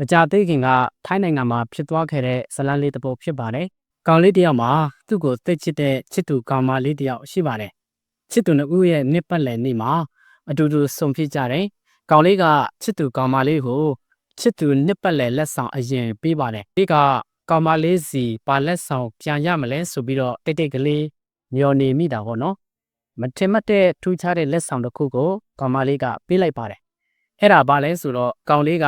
မကြသေးခင်ကထိုင်းနိုင်ငံမှာဖြစ်သွားခဲ့တဲ့ဇလန်လေးတစ်ပုဒ်ဖြစ်ပါတယ်။ကောင်လေးတစ်ယောက်မှာသူ့ကိုသိချစ်တဲ့ချစ်သူကောင်မလေးတစ်ယောက်ရှိပါတယ်။ချစ်သူနှစ်ဦးရဲ့နှစ်ပတ်လည်နေ့မှာအတူတူဆုံဖြစ်ကြတယ်။ကောင်လေးကချစ်သူကောင်မလေးကိုချစ်သူနှစ်ပတ်လည်လက်ဆောင်အရင်ပေးပါတယ်။ဒီကကောင်မလေးစီပါလက်ဆောင်ပြန်ရမလဲဆိုပြီးတော့တိတ်တိတ်ကလေးညော်နေမိတာပေါ့နော်။မထင်မှတ်တဲ့ထူးခြားတဲ့လက်ဆောင်တစ်ခုကိုကောင်မလေးကပေးလိုက်ပါတယ်။အဲ့ဒါဘာလဲဆိုတော့ကောင်လေးက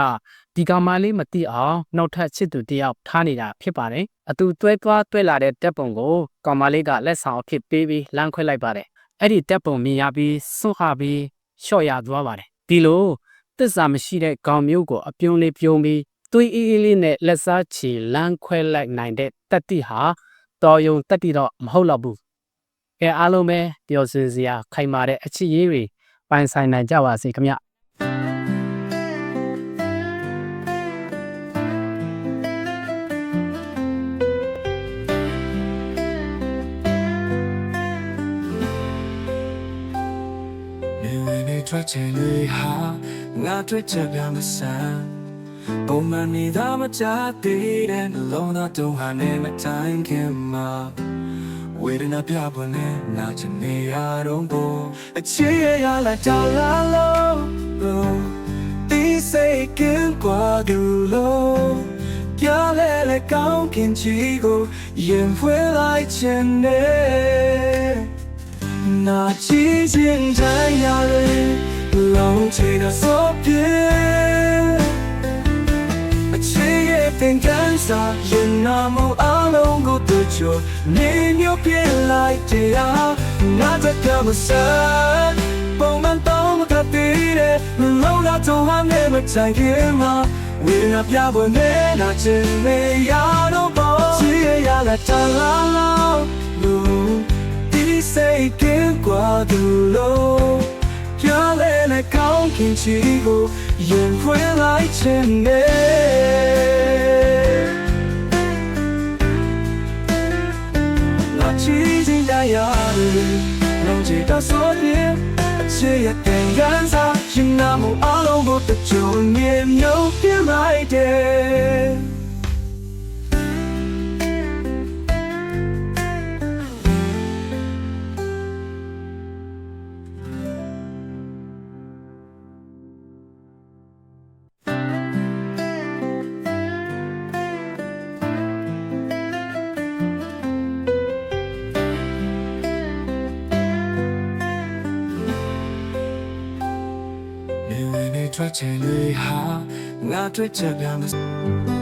ဒီကောင်မလေးမသိအောင်နောက်ထပ်ချစ်သူတယောက်ထားနေတာဖြစ်ပါတယ်။အတူတွဲသွားတွဲလာတဲ့တက်ပုံကိုကောင်မလေးကလက်ဆောင်အဖြစ်ပေးပြီးလမ်းခွဲလိုက်ပါတယ်။အဲ့ဒီတက်ပုံမြင်ရပြီးစွန့်ခပြီးရှော့ရသွားပါတယ်။ဒီလိုတစ္ဆာမရှိတဲ့ကောင်မျိုးကိုအပြုံးလေးပြုံးပြီးသွေးအေးအေးလေးနဲ့လက်စားချီလမ်းခွဲလိုက်နိုင်တဲ့တက်တိဟာတော်ယုံတက်တိတော့မဟုတ်တော့ဘူး။အဲအားလုံးပဲပျော်စင်စရာခိုင်မာတဲ့အချစ်ရေးတွေပိုင်ဆိုင်နိုင်ကြပါစေခင်ဗျ။ ထွက်ချင်လေဟာငါတွေ့ချက်ပြမဆန်ပုံမှန်နေသားမချသေးတဲ့နှလုံးသားတုံးဟာနဲ့မတိုင်းခင်မှာဝေဒနာပြပွန်နဲ့နာချင်နေရတော့ဘုံအခြေရလာကြလာလို့ဒီစိတ်ကင်းကွာကြလို့ပြလဲလဲကောင်းခင်ချီကိုရင်ဖွေလိုက်ချင်နေနာချီစဉ်တိုင်း စားရင်နာမှုအလုံးကိုတချို့နေမျိုးပြလိုက်တရားငါတကမစမ်းပုံမှန်တော့မကတည်တဲ့လုံးလာတော့ဟာနေမတိုင်ခင်မှာဝေနာပြပွဲနဲ့နာချင်နေရတော့ပေါ့ချီရရလာတလာလောက်လူဒီစိတ်ကင်းကွာသူလို့ပြလဲနဲ့ကောင်းခင်ချီကိုရင်ခွဲလိုက်ချင်နေ ရတယ်လုံးချတာဆိုရင်အချစ်ရဲ့တင်ကန်းစားရင်နာမှုအလုံးကိုတကြုံမြင်မြုပ်ပြလိုက်တယ် ထွက်ချင်လေဟာငါတွေ့ချက်ပြမစ